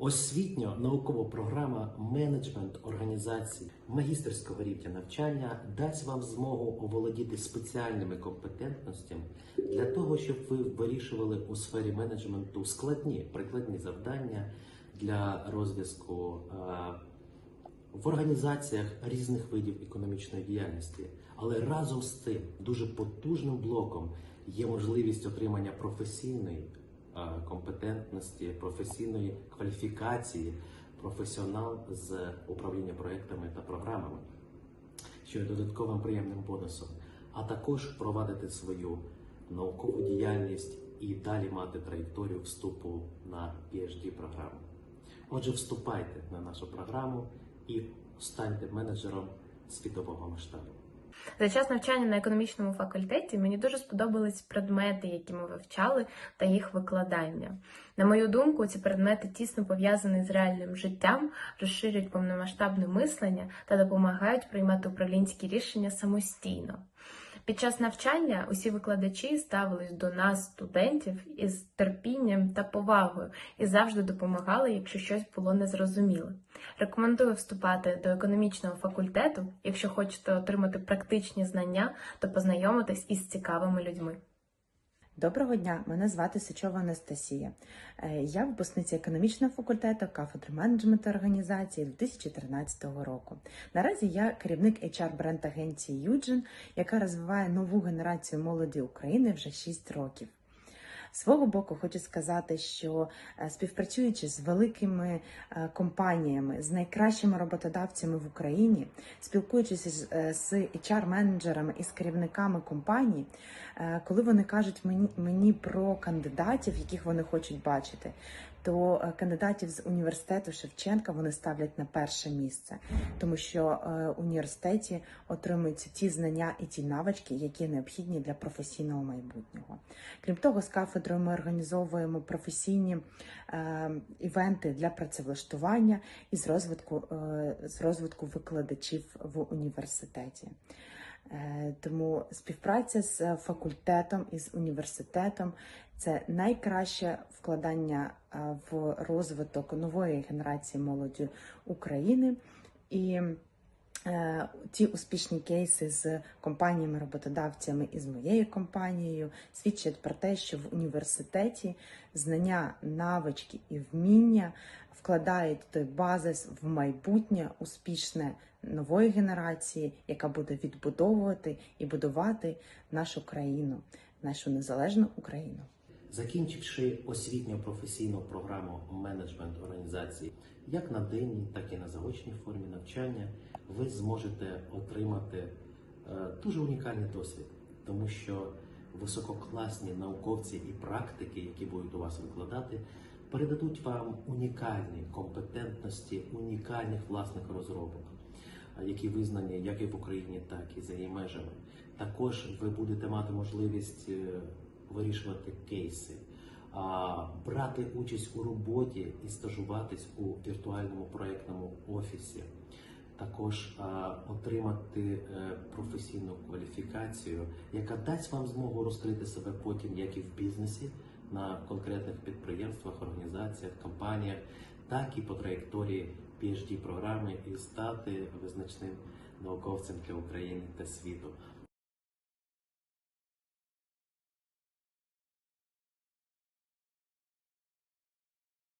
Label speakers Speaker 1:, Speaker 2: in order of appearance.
Speaker 1: Освітньо-наукова програма менеджмент організацій магістерського рівня навчання дасть вам змогу оволодіти спеціальними компетентностями для того, щоб ви вирішували у сфері менеджменту складні прикладні завдання для розв'язку е, в організаціях різних видів економічної діяльності. Але разом з тим дуже потужним блоком є можливість отримання професійної компетентності, професійної кваліфікації, професіонал з управління проектами та програмами, що є додатковим приємним бонусом, а також провадити свою наукову діяльність і далі мати траєкторію вступу на phd програму. Отже, вступайте на нашу програму і станьте менеджером світового масштабу.
Speaker 2: За час навчання на економічному факультеті мені дуже сподобались предмети, які ми вивчали, та їх викладання. На мою думку, ці предмети тісно пов'язані з реальним життям, розширюють повномасштабне мислення та допомагають приймати управлінські рішення самостійно. Під час навчання усі викладачі ставились до нас, студентів, із терпінням та повагою і завжди допомагали, якщо щось було незрозуміле. Рекомендую вступати до економічного факультету, якщо хочете отримати практичні знання то познайомитись із цікавими людьми.
Speaker 3: Доброго дня, мене звати Сичова Анастасія. Е, Я випускниця економічного факультету кафедри менеджменту організації 2013 року. Наразі я керівник HR бренд агенції Юджин, яка розвиває нову генерацію молоді України вже 6 років. Свого боку, хочу сказати, що е, співпрацюючи з великими е, компаніями, з найкращими роботодавцями в Україні, спілкуючись з, е, HR-менеджерами і з керівниками компаній, е, коли вони кажуть мені, мені про кандидатів, яких вони хочуть бачити, то е, кандидатів з університету Шевченка вони ставлять на перше місце, тому що е, в університеті отримуються ті знання і ті навички, які необхідні для професійного майбутнього. Крім того, з кафедрою ми організовуємо професійні е, івенти для працевлаштування і з розвитку, е, з розвитку викладачів в університеті. Е, Тому співпраця з факультетом і з університетом це найкраще вкладання в розвиток нової генерації молоді України. І ті успішні кейси з компаніями-роботодавцями і з моєю компанією свідчать про те, що в університеті знання, навички і вміння вкладають той базис в майбутнє успішне нової генерації, яка буде відбудовувати і будувати нашу країну, нашу незалежну Україну.
Speaker 1: Закінчивши освітньо-професійну програму менеджмент організації, як на денній, так і на заочній формі навчання, ви зможете отримати е, дуже унікальний досвід, тому що висококласні науковці і практики, які будуть у вас викладати, передадуть вам унікальні компетентності, унікальних власних розробок, е, які визнані як і в Україні, так і за її межами. Також ви будете мати можливість е, вирішувати кейси, брати участь у роботі і стажуватись у віртуальному проєктному офісі, також отримати е, професійну кваліфікацію, яка дасть вам змогу розкрити себе потім як і в бізнесі, на конкретних підприємствах, організаціях, компаніях, так і по траєкторії phd програми і стати визначним науковцем для України та світу.